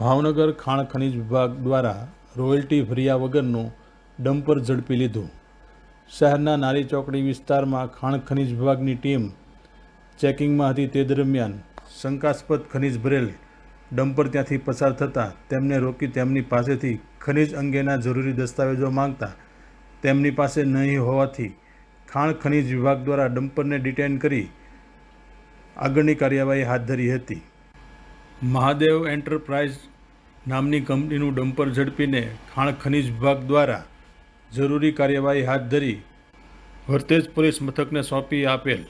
ભાવનગર ખાણ ખનિજ વિભાગ દ્વારા રોયલ્ટી ભર્યા વગરનું ડમ્પર ઝડપી લીધું. શહેરના નારી ચોકડી વિસ્તારમાં ખાણ ખનિજ વિભાગની ટીમ ચેકિંગમાં હતી તે દરમિયાન શંકાસ્પદ ખનિજ ભરેલ ડમ્પર ત્યાંથી પસાર થતાં તેમને રોકી તેમની પાસેથી ખનીજ અંગેના જરૂરી દસ્તાવેજો માંગતા તેમની પાસે નહીં હોવાથી ખાણ ખનિજ વિભાગ દ્વારા ડમ્પરને ડિટેન કરી આગળની કાર્યવાહી હાથ ધરી હતી. મહાદેવ એન્ટરપ્રાઇઝ નામની કંપનીનું ડમ્પર ઝડપીને ખાણ ખનીજ વિભાગ દ્વારા જરૂરી કાર્યવાહી હાથ ધરી, વર્તેજ પોલીસ મથકને સોંપી આપેલ.